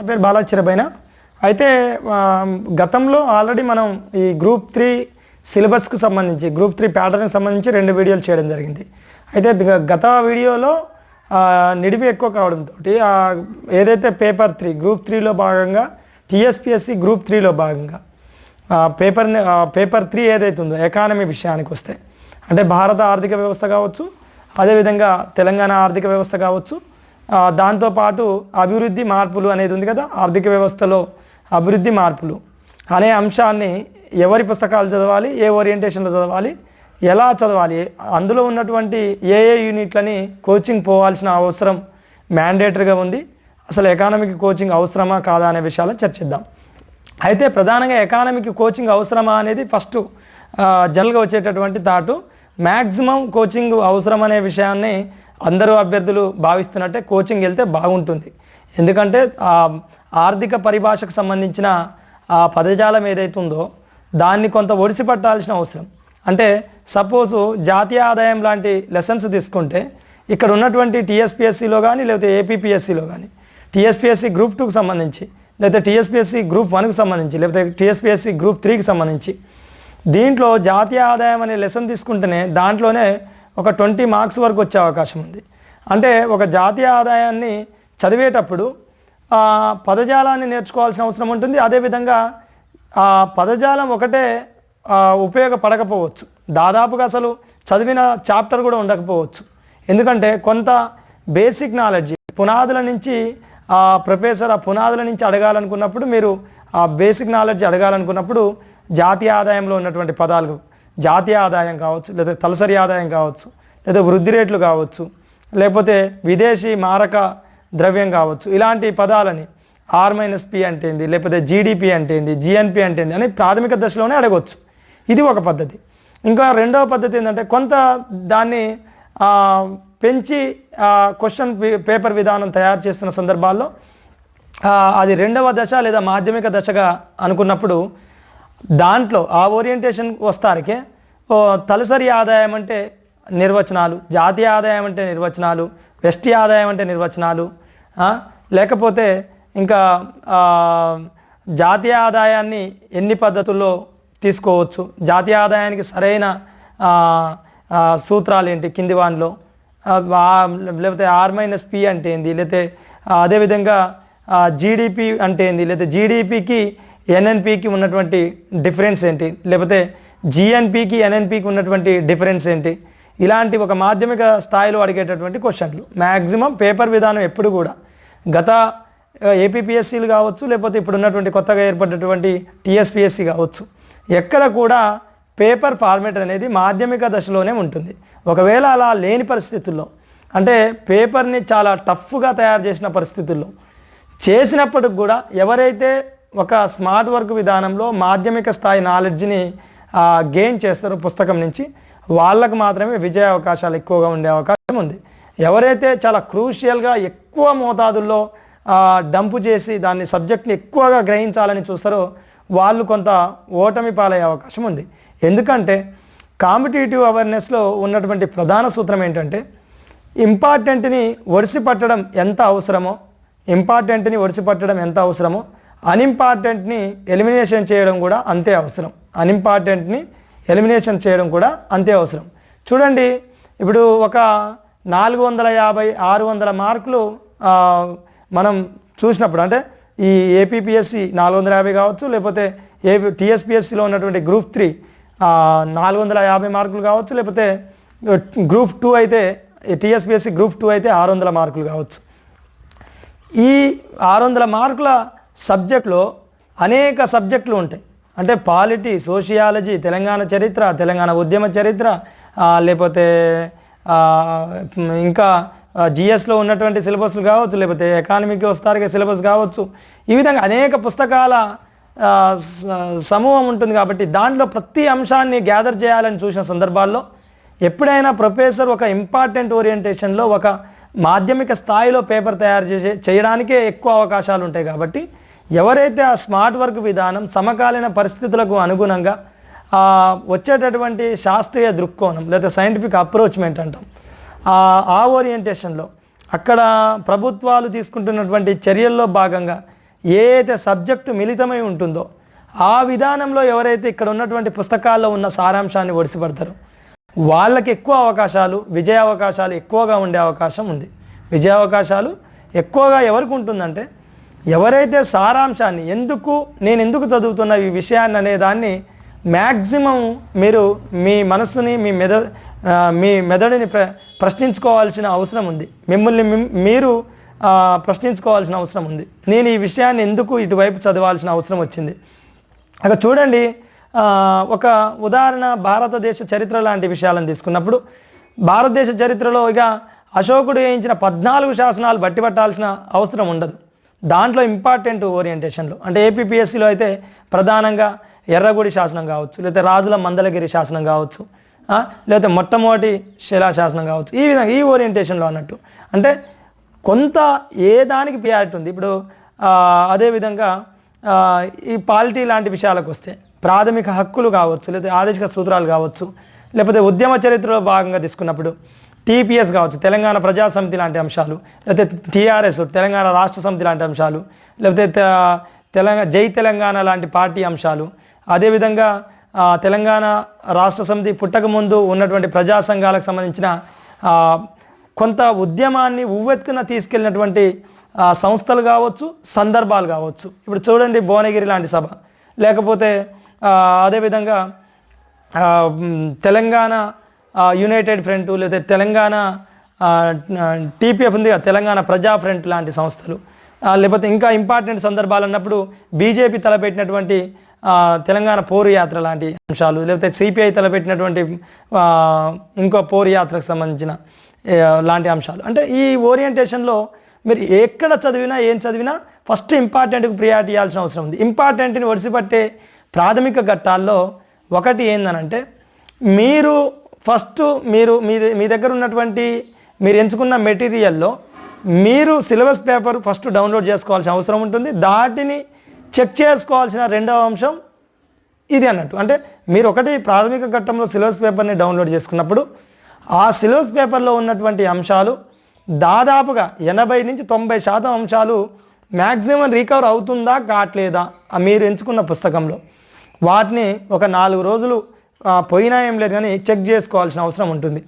నా పేరు బాలాచిరబైన అయితే గతంలో ఆల్రెడీ మనం ఈ గ్రూప్ త్రీ సిలబస్కి సంబంధించి గ్రూప్ త్రీ ప్యాటర్న్కి సంబంధించి రెండు వీడియోలు చేయడం జరిగింది. అయితే గత వీడియోలో నిడివి ఎక్కువ కావడంతో ఏదైతే పేపర్ త్రీ గ్రూప్ త్రీలో భాగంగా టీఎస్పిఎస్సి గ్రూప్ త్రీలో భాగంగా పేపర్ పేపర్ త్రీ ఏదైతే ఉందో ఎకానమీ విషయానికి వస్తే అంటే భారత ఆర్థిక వ్యవస్థ కావచ్చు అదేవిధంగా తెలంగాణ ఆర్థిక వ్యవస్థ కావచ్చు దాంతోపాటు అభివృద్ధి మార్పులు అనేది ఉంది కదా ఆర్థిక వ్యవస్థలో అభివృద్ధి మార్పులు అనే అంశాన్ని ఎవరి పుస్తకాలు చదవాలి ఏ ఓరియంటేషన్లో చదవాలి ఎలా చదవాలి అందులో ఉన్నటువంటి ఏ ఏ యూనిట్లని కోచింగ్ పోవాల్సిన అవసరం మ్యాండేటరీగా ఉంది. అసలు ఎకానమీకి కోచింగ్ అవసరమా కాదా అనే విషయాలను చర్చిద్దాం. అయితే ప్రధానంగా ఎకానమీకి కోచింగ్ అవసరమా అనేది ఫస్ట్ జనరల్గా వచ్చేటటువంటి థాటు. మ్యాక్సిమం కోచింగ్ అవసరం అనే విషయాన్ని అందరూ అభ్యర్థులు భావిస్తున్నట్టే కోచింగ్ వెళ్తే బాగుంటుంది. ఎందుకంటే ఆర్థిక పరిభాషకు సంబంధించిన ఆ పదజాలం ఏదైతే ఉందో దాన్ని కొంత ఒడిసి పట్టాల్సిన అవసరం. అంటే సపోజు జాతీయ ఆదాయం లాంటి లెసన్స్ తీసుకుంటే ఇక్కడ ఉన్నటువంటి టీఎస్పిఎస్సిలో కానీ లేకపోతే ఏపీపీఎస్సిలో కానీ టీఎస్పిఎస్సి గ్రూప్ టూకి సంబంధించి లేకపోతే టీఎస్పిఎస్సి గ్రూప్ వన్కి సంబంధించి లేకపోతే టీఎస్పిఎస్సి గ్రూప్ త్రీకి సంబంధించి దీంట్లో జాతీయ ఆదాయం అనే లెసన్ తీసుకుంటేనే దాంట్లోనే ఒక ట్వంటీ మార్క్స్ వరకు వచ్చే అవకాశం ఉంది. అంటే ఒక జాతీయ ఆదాయాన్ని చదివేటప్పుడు పదజాలాన్ని నేర్చుకోవాల్సిన అవసరం ఉంటుంది. అదేవిధంగా ఆ పదజాలం ఒకటే ఉపయోగపడకపోవచ్చు. దాదాపుగా అసలు చదివిన చాప్టర్ కూడా ఉండకపోవచ్చు. ఎందుకంటే కొంత బేసిక్ నాలెడ్జ్ పునాదుల నుంచి ఆ ప్రొఫెసర్ ఆ పునాదుల నుంచి అడగాలనుకున్నప్పుడు మీరు ఆ బేసిక్ నాలెడ్జ్ అడగాలనుకున్నప్పుడు జాతీయ ఆదాయంలో ఉన్నటువంటి పదాలు జాతీయ ఆదాయం కావచ్చు లేదా తలసరి ఆదాయం కావచ్చు లేదా వృద్ధి రేట్లు కావచ్చు లేకపోతే విదేశీ మారక ద్రవ్యం కావచ్చు. ఇలాంటి పదాలని ఆర్ మైనస్ పి అంటే ఏంది? లేకపోతే జీడిపి అంటే ఏంది? జిఎన్పి అంటే ఏంది? అని ప్రాథమిక దశలోనే అడగవచ్చు ఇది ఒక పద్ధతి. ఇంకా రెండవ పద్ధతి ఏంటంటే కొంత దాన్ని పెంచి క్వశ్చన్ పేపర్ విధానం తయారు చేస్తున్న సందర్భాల్లో అది రెండవ దశ లేదా మాధ్యమిక దశగా అనుకున్నప్పుడు దాంట్లో ఆ ఓరియంటేషన్ వస్తారకే తలసరి ఆదాయం అంటే నిర్వచనాలు జాతీయ ఆదాయం అంటే నిర్వచనాలు వెస్టి ఆదాయం అంటే నిర్వచనాలు లేకపోతే ఇంకా జాతీయ ఆదాయాన్ని ఎన్ని పద్ధతుల్లో తీసుకోవచ్చు? జాతీయ ఆదాయానికి సరైన సూత్రాలు ఏంటి? కింది వాన్లో లేకపోతే ఆర్ మైనస్ పి అంటే ఏంది? లేకపోతే అదేవిధంగా జీడిపి అంటే ఏంది? లేకపోతే జీడిపికి ఎన్ఎన్పికి ఉన్నటువంటి డిఫరెన్స్ ఏంటి? లేకపోతే జిఎన్పికి ఎన్ఎన్పికి ఉన్నటువంటి డిఫరెన్స్ ఏంటి? ఇలాంటి ఒక మాధ్యమిక స్థాయిలో అడిగేటటువంటి క్వశ్చన్లు. మ్యాక్సిమం పేపర్ విధానం ఎప్పుడు కూడా గత ఏపీపీఎస్సీలు కావచ్చు లేకపోతే ఇప్పుడు ఉన్నటువంటి కొత్తగా ఏర్పడినటువంటి టీఎస్పిఎస్సి కావచ్చు. ఎక్కడ కూడా పేపర్ ఫార్మేట్ అనేది మాధ్యమిక దశలోనే ఉంటుంది. ఒకవేళ అలా లేని పరిస్థితుల్లో అంటే పేపర్ని చాలా టఫ్గా తయారు చేసిన పరిస్థితుల్లో చేసినప్పటికి కూడా ఎవరైతే ఒక స్మార్ట్ వర్క్ విధానంలో మాధ్యమిక స్థాయి నాలెడ్జ్ని గెయిన్ చేస్తారు పుస్తకం నుంచి. వాళ్ళకు మాత్రమే విజయ అవకాశాలు ఎక్కువగా ఉండే అవకాశం ఉంది. ఎవరైతే చాలా క్రూషియల్గా ఎక్కువ మోతాదుల్లో డంపు చేసి దాన్ని సబ్జెక్ట్ని ఎక్కువగా గ్రహించాలని చూస్తారో వాళ్ళు కొంత ఓటమి పాలయ్యే అవకాశం ఉంది. ఎందుకంటే కాంపిటేటివ్ అవేర్నెస్లో ఉన్నటువంటి ప్రధాన సూత్రం ఏంటంటే ఇంపార్టెంట్ని ఒడిసి పట్టడం ఎంత అవసరమో ఇంపార్టెంట్ని ఒడిసి పట్టడం ఎంత అవసరమో అన్ఇంపార్టెంట్ని ఎలిమినేషన్ చేయడం కూడా అంతే అవసరం. అన్ఇంపార్టెంట్ని ఎలిమినేషన్ చేయడం కూడా అంతే అవసరం. చూడండి ఇప్పుడు ఒక నాలుగు వందల యాభై ఆరు వందల మార్కులు మనం చూసినప్పుడు అంటే ఈ ఏపీపీఎస్సి నాలుగు వందల యాభై కావచ్చు లేకపోతే ఏపీ టీఎస్పిఎస్సిలో ఉన్నటువంటి గ్రూప్ త్రీ నాలుగు వందల యాభై మార్కులు కావచ్చు లేకపోతే గ్రూప్ టూ అయితే టీఎస్పిఎస్సి గ్రూప్ టూ అయితే ఆరు వందల మార్కులు కావచ్చు. ఈ ఆరు వందల మార్కుల సబ్జెక్ట్లో అనేక సబ్జెక్టులు ఉంటాయి. అంటే పాలిటీ సోషియాలజీ తెలంగాణ చరిత్ర తెలంగాణ ఉద్యమ చరిత్ర లేకపోతే ఇంకా జిఎస్లో ఉన్నటువంటి సిలబస్లు కావచ్చు లేకపోతే ఎకానమీకి వస్తారు సిలబస్ కావచ్చు. ఈ విధంగా అనేక పుస్తకాల సమూహం ఉంటుంది కాబట్టి దాంట్లో ప్రతి అంశాన్ని గ్యాదర్ చేయాలని చూసిన సందర్భాల్లో ఎప్పుడైనా ప్రొఫెసర్ ఒక ఇంపార్టెంట్ ఓరియంటేషన్లో ఒక మాధ్యమిక స్థాయిలో పేపర్ తయారు చేసే చేయడానికే ఎక్కువ అవకాశాలు ఉంటాయి కాబట్టి ఎవరైతే ఆ స్మార్ట్ వర్క్ విధానం సమకాలీన పరిస్థితులకు అనుగుణంగా వచ్చేటటువంటి శాస్త్రీయ దృక్కోణం లేదా సైంటిఫిక్ అప్రోచ్మెంట్ అంటాం ఆ ఆ ఓరియంటేషన్లో అక్కడ ప్రభుత్వాలు తీసుకుంటున్నటువంటి చర్యల్లో భాగంగా ఏ అయితే సబ్జెక్టు మిళితమై ఉంటుందో ఆ విధానంలో ఎవరైతే ఇక్కడ ఉన్నటువంటి పుస్తకాల్లో ఉన్న సారాంశాన్ని ఒడిసిపడతారో వాళ్ళకి ఎక్కువ అవకాశాలు విజయ అవకాశాలు ఎక్కువగా ఉండే అవకాశం ఉంది. విజయ అవకాశాలు ఎక్కువగా ఎవరికి ఉంటుందంటే ఎవరైతే సారాంశాన్ని ఎందుకు నేను ఎందుకు చదువుతున్న ఈ విషయాన్ని అనే దాన్ని మ్యాక్సిమం మీరు మీ మనస్సుని మీ మెద మీ మెదడుని ప్ర ప్రశ్నించుకోవాల్సిన అవసరం ఉంది. మిమ్మల్ని మీరు ప్రశ్నించుకోవాల్సిన అవసరం ఉంది. నేను ఈ విషయాన్ని ఎందుకు ఇటువైపు చదవాల్సిన అవసరం వచ్చింది? అక్కడ చూడండి ఒక ఉదాహరణ భారతదేశ చరిత్ర లాంటి విషయాలను తీసుకున్నప్పుడు భారతదేశ చరిత్రలో ఇక అశోకుడు వేయించిన పద్నాలుగు శాసనాలు బట్టి పట్టాల్సిన అవసరం ఉండదు. దాంట్లో ఇంపార్టెంట్ ఓరియంటేషన్లు అంటే ఏపీపీఎస్సీలో అయితే ప్రధానంగా ఎర్రగుడి శాసనం కావచ్చు లేకపోతే రాజుల మందలగిరి శాసనం కావచ్చు లేకపోతే మొట్టమొదటి శిలా శాసనం కావచ్చు. ఈ విధంగా ఈ ఓరియంటేషన్లో అన్నట్టు. అంటే కొంత ఏ దానికి ప్రియారిటీ ఉంది? ఇప్పుడు అదేవిధంగా ఈ పాలిటీ లాంటి విషయాలకు వస్తే ప్రాథమిక హక్కులు కావచ్చు లేకపోతే ఆదేశిక సూత్రాలు కావచ్చు లేకపోతే ఉద్యమ చరిత్రలో భాగంగా తీసుకున్నప్పుడు టీపీఎస్ కావచ్చు తెలంగాణ ప్రజాసమితి లాంటి అంశాలు లేకపోతే టీఆర్ఎస్ తెలంగాణ రాష్ట్ర సమితి లాంటి అంశాలు లేకపోతే తెలంగాణ జై తెలంగాణ లాంటి పార్టీ అంశాలు అదేవిధంగా తెలంగాణ రాష్ట్ర సమితి పుట్టక ముందు ఉన్నటువంటి ప్రజా సంఘాలకు సంబంధించిన కొంత ఉద్యమాన్ని ఉవ్వెత్తున తీసుకెళ్ళినటువంటి సంస్థలు కావచ్చు సందర్భాలు కావచ్చు. ఇప్పుడు చూడండి భువనగిరి లాంటి సభ. లేకపోతే అదేవిధంగా తెలంగాణ యునైటెడ్ ఫ్రంట్ లేదా తెలంగాణ టీపీఎఫ్ ఉంది తెలంగాణ ప్రజా ఫ్రంట్ లాంటి సంస్థలు. లేకపోతే ఇంకా ఇంపార్టెంట్ సందర్భాలు అన్నప్పుడు బీజేపీ తలపెట్టినటువంటి తెలంగాణ పోరు యాత్ర లాంటి అంశాలు లేకపోతే సిపిఐ తలపెట్టినటువంటి ఇంకో పోరు యాత్రకు సంబంధించిన లాంటి అంశాలు. అంటే ఈ ఓరియంటేషన్లో మీరు ఎక్కడ చదివినా ఏం చదివినా ఫస్ట్ ఇంపార్టెంట్కి ప్రియారిటీ ఇవ్వాల్సిన అవసరం ఉంది. ఇంపార్టెంట్ని ఒడిసిపట్టే ప్రాథమిక ఘట్టాల్లో ఒకటి ఏందనంటే మీరు ఫస్ట్ మీరు మీ ద- మీ దగ్గర ఉన్నటువంటి మీరు ఎంచుకున్న మెటీరియల్లో మీరు సిలబస్ పేపర్ ఫస్ట్ డౌన్లోడ్ చేసుకోవాల్సిన అవసరం ఉంటుంది. దాటిని చెక్ చేసుకోవాల్సిన రెండవ అంశం ఇది అన్నట్టు. అంటే మీరు ఒకటి ప్రాథమిక ఘట్టంలో సిలబస్ పేపర్ని డౌన్లోడ్ చేసుకున్నప్పుడు ఆ సిలబస్ పేపర్లో ఉన్నటువంటి అంశాలు దాదాపుగా ఎనభై నుంచి తొంభై శాతం అంశాలు మ్యాక్సిమం రికవర్ అవుతుందా కావట్లేదా మీరు ఎంచుకున్న పుస్తకంలో. వాటిని ఒక నాలుగు రోజులు పోయినా ఏం లేదు కానీ చెక్ చేసుకోవాల్సిన అవసరం ఉంటుంది.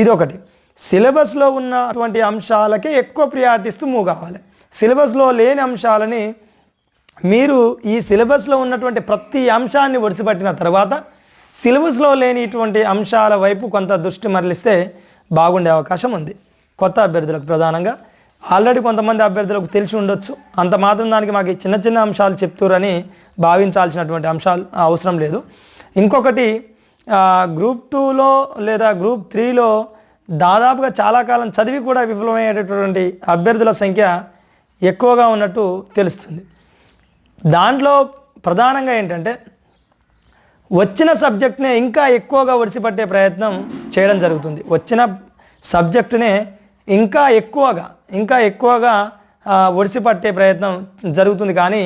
ఇది ఒకటి సిలబస్లో ఉన్నటువంటి అంశాలకే ఎక్కువ ప్రియారిటీ ఇస్తూ మూవ్ కావాలి. సిలబస్లో లేని అంశాలని మీరు ఈ సిలబస్లో ఉన్నటువంటి ప్రతి అంశాన్ని ఒడిసిపట్టిన తర్వాత సిలబస్లో లేనిటువంటి అంశాల వైపు కొంత దృష్టి మరలిస్తే బాగుండే అవకాశం ఉంది. కొత్త అభ్యర్థులకు ప్రధానంగా ఆల్రెడీ కొంతమంది అభ్యర్థులకు తెలిసి ఉండొచ్చు. అంత మాత్రం దానికి మాకు చిన్న చిన్న అంశాలు చెప్తురని భావించాల్సినటువంటి అంశాలు అవసరం లేదు. ఇంకొకటి గ్రూప్ టూలో లేదా గ్రూప్ త్రీలో దాదాపుగా చాలా కాలం చదివి కూడా విఫలమయ్యేటటువంటి అభ్యర్థుల సంఖ్య ఎక్కువగా ఉన్నట్టు తెలుస్తుంది. దాంట్లో ప్రధానంగా ఏంటంటే వచ్చిన సబ్జెక్ట్నే ఇంకా ఎక్కువగా ఒడిసిపట్టే ప్రయత్నం చేయడం జరుగుతుంది. వచ్చిన సబ్జెక్టునే ఇంకా ఎక్కువగా ఇంకా ఎక్కువగా ఒడిసి పట్టే ప్రయత్నం జరుగుతుంది కానీ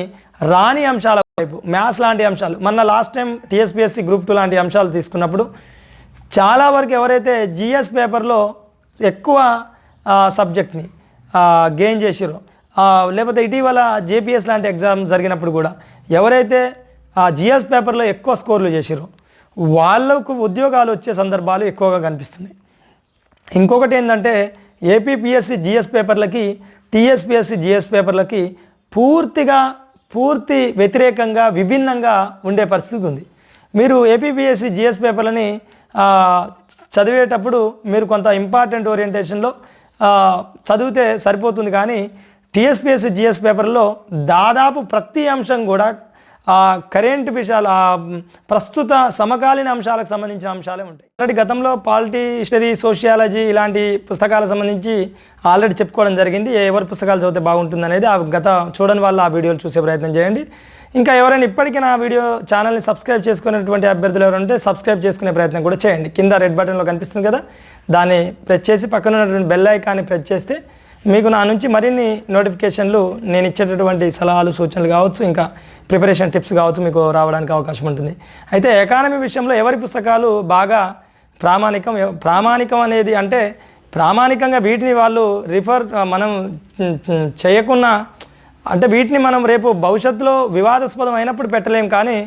రాని అంశాల వైపు మ్యాథ్స్ లాంటి అంశాలు మొన్న last time TSPSC group two లాంటి అంశాలు తీసుకున్నప్పుడు చాలా వరకు ఎవరైతే జిఎస్ పేపర్లో ఎక్కువ సబ్జెక్ట్ని గెయిన్ చేసిరో లేకపోతే ఇటీవల జేపీఎస్ లాంటి ఎగ్జామ్ జరిగినప్పుడు కూడా ఎవరైతే ఆ జిఎస్ పేపర్లో ఎక్కువ స్కోర్లు చేసిరో వాళ్ళకు ఉద్యోగాలు వచ్చే సందర్భాలు ఎక్కువగా కనిపిస్తున్నాయి. ఇంకొకటి ఏంటంటే ఏపీపీఎస్సి జిఎస్ పేపర్లకి టీఎస్పిఎస్సి జిఎస్ పేపర్లకి పూర్తిగా పూర్తి వ్యతిరేకంగా విభిన్నంగా ఉండే పరిస్థితి ఉంది. మీరు ఏపీపీఎస్సి జిఎస్ పేపర్లని చదివేటప్పుడు మీరు కొంత ఇంపార్టెంట్ ఓరియంటేషన్లో చదివితే సరిపోతుంది కానీ టీఎస్పిఎస్సి జిఎస్ పేపర్లో దాదాపు ప్రతి అంశం కూడా ఆ కరెంట్ విషయాలు ఆ ప్రస్తుత సమకాలీన అంశాలకు సంబంధించిన అంశాలే ఉంటాయి. ఆల్రెడీ గతంలో పాలిటీ హిస్టరీ సోషియాలజీ ఇలాంటి పుస్తకాలకు సంబంధించి ఆల్రెడీ చెప్పుకోవడం జరిగింది. ఎవరి పుస్తకాలు చదివితే బాగుంటుంది అనేది ఆ గత చూడని వాళ్ళు ఆ వీడియోలు చూసే ప్రయత్నం చేయండి. ఇంకా ఎవరైనా ఇప్పటికీ నా వీడియో ఛానల్ని సబ్స్క్రైబ్ చేసుకునేటువంటి అభ్యర్థులు ఎవరంటే సబ్స్క్రైబ్ చేసుకునే ప్రయత్నం కూడా చేయండి. కింద రెడ్ బటన్లో కనిపిస్తుంది కదా దాన్ని ప్రెస్ చేసి పక్కన ఉన్నటువంటి బెల్ ఐకాన్ని ప్రెస్ చేస్తే మీకు నా నుంచి మరిన్ని నోటిఫికేషన్లు నేను ఇచ్చేటటువంటి సలహాలు సూచనలు కావచ్చు ఇంకా ప్రిపరేషన్ టిప్స్ కావచ్చు మీకు రావడానికి అవకాశం ఉంటుంది. అయితే ఎకానమీ విషయంలో ఎవరి పుస్తకాలు బాగా ప్రామాణికం ప్రామాణికం అనేది అంటే ప్రామాణికంగా వీటిని వాళ్ళు రిఫర్ మనం చేయకున్నా అంటే వీటిని మనం రేపు భవిష్యత్తులో వివాదాస్పదం అయినప్పుడు పెట్టలేం కానీ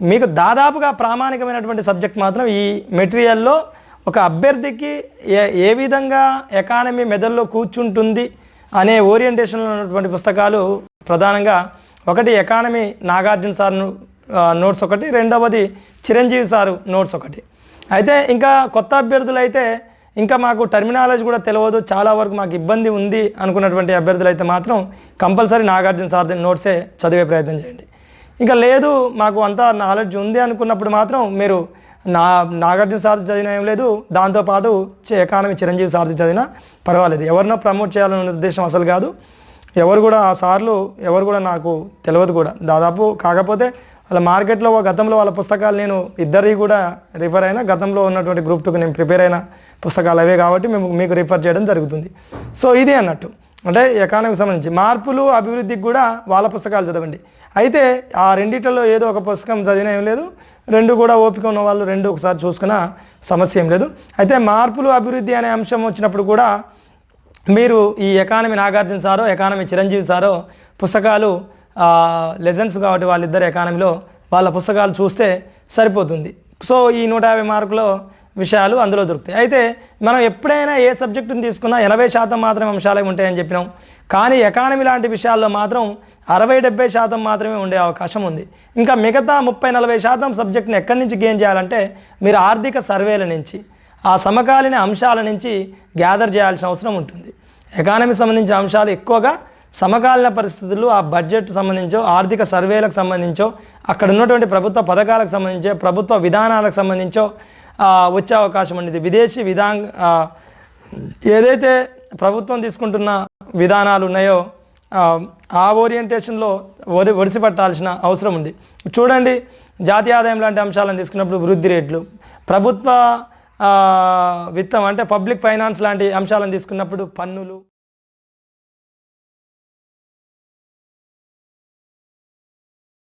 మీకు దాదాపుగా ప్రామాణికమైనటువంటి సబ్జెక్ట్ మాత్రం ఈ మెటీరియల్లో ఒక అభ్యర్థికి ఏ ఏ విధంగా ఎకానమీ మెదడులో కూర్చుంటుంది అనే ఓరియంటేషన్లో ఉన్నటువంటి పుస్తకాలు ప్రధానంగా ఒకటి ఎకానమీ నాగార్జున సార్ నోట్స్ ఒకటి రెండవది చిరంజీవి సారు నోట్స్ ఒకటి. అయితే ఇంకా కొత్త అభ్యర్థులు అయితే ఇంకా మాకు టర్మినాలజీ కూడా తెలియదు చాలా వరకు మాకు ఇబ్బంది ఉంది అనుకున్నటువంటి అభ్యర్థులు అయితే మాత్రం కంపల్సరీ నాగార్జున సార్ నోట్సే చదివే ప్రయత్నం చేయండి. ఇంకా లేదు మాకు అంతా నాలెడ్జ్ ఉంది అనుకున్నప్పుడు మాత్రం మీరు నా నాగార్జున సారథి చదివిన ఏం లేదు దాంతోపాటు ఎకానమీ చిరంజీవి సారథి చదివినా పర్వాలేదు. ఎవరినో ప్రమోట్ చేయాలనే ఉద్దేశం అసలు కాదు. ఎవరు కూడా ఆ సార్లు ఎవరు కూడా నాకు తెలియదు కూడా. దాదాపు కాకపోతే వాళ్ళ మార్కెట్లో గతంలో వాళ్ళ పుస్తకాలు నేను ఇద్దరివి కూడా రిఫర్ అయినా గతంలో ఉన్నటువంటి గ్రూప్ టూకి నేను ప్రిపేర్ అయిన పుస్తకాలు అవే కాబట్టి మేము మీకు రిఫర్ చేయడం జరుగుతుంది. సో ఇది అన్నట్టు. అంటే ఎకానమీకి సంబంధించి మార్పులు అభివృద్ధికి కూడా వాళ్ళ పుస్తకాలు చదవండి. అయితే ఆ రెండిట్లో ఏదో ఒక పుస్తకం చదివిన ఏం లేదు. రెండు కూడా ఓపిక ఉన్న వాళ్ళు రెండు ఒకసారి చూసుకున్న సమస్య ఏం లేదు. అయితే మార్పులు అభివృద్ధి అనే అంశం వచ్చినప్పుడు కూడా మీరు ఈ ఎకానమీ నాగార్జున సారో ఎకానమీ చిరంజీవి సారో పుస్తకాలు లెజన్స్ కాబట్టి వాళ్ళిద్దరు ఎకానమీలో వాళ్ళ పుస్తకాలు చూస్తే సరిపోతుంది. సో ఈ నూట యాభై మార్కులో విషయాలు అందులో దొరుకుతాయి. అయితే మనం ఎప్పుడైనా ఏ సబ్జెక్టుని తీసుకున్నా ఎనభై శాతం మాత్రమే అంశాలే ఉంటాయని చెప్పినాం. కానీ ఎకానమీ లాంటి విషయాల్లో మాత్రం అరవై డెబ్బై శాతం మాత్రమే ఉండే అవకాశం ఉంది. ఇంకా మిగతా ముప్పై నలభై శాతం సబ్జెక్ట్ని ఎక్కడి నుంచి గెయిన్ చేయాలంటే మీరు ఆర్థిక సర్వేల నుంచి ఆ సమకాలీన అంశాల నుంచి గ్యాదర్ చేయాల్సిన అవసరం ఉంటుంది. ఎకానమీ సంబంధించిన అంశాలు ఎక్కువగా సమకాలీన పరిస్థితులు ఆ బడ్జెట్ సంబంధించో ఆర్థిక సర్వేలకు సంబంధించో అక్కడ ఉన్నటువంటి ప్రభుత్వ పథకాలకు సంబంధించో ప్రభుత్వ విధానాలకు సంబంధించో వచ్చే అవకాశం ఉండేది విదేశీ విధా ఏదైతే ప్రభుత్వం తీసుకుంటున్న విధానాలు ఉన్నాయో ఆ, ఓరియంటేషన్లో ఒడి ఒడిసి పట్టాల్సిన అవసరం ఉంది. చూడండి జాతీయ ఆదాయం లాంటి అంశాలను తీసుకున్నప్పుడు వృద్ధి రేట్లు. ప్రభుత్వ విత్తం అంటే పబ్లిక్ ఫైనాన్స్ లాంటి అంశాలను తీసుకున్నప్పుడు పన్నులు.